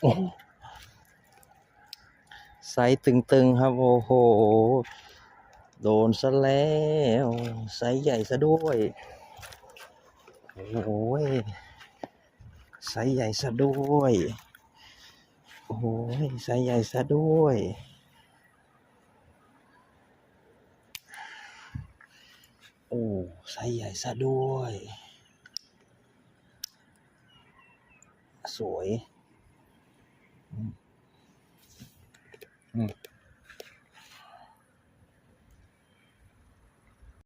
โอ้ไซส์ตึงๆครับ โอ้โห โดนซะแล้วไซส์ใหญ่ซะด้วย โอ้ยไซส์ใหญ่ซะด้วย โอ้ยไซส์ใหญ่ซะด้วยโอ้ไซส์ใหญ่ซะด้วย สวย Ну,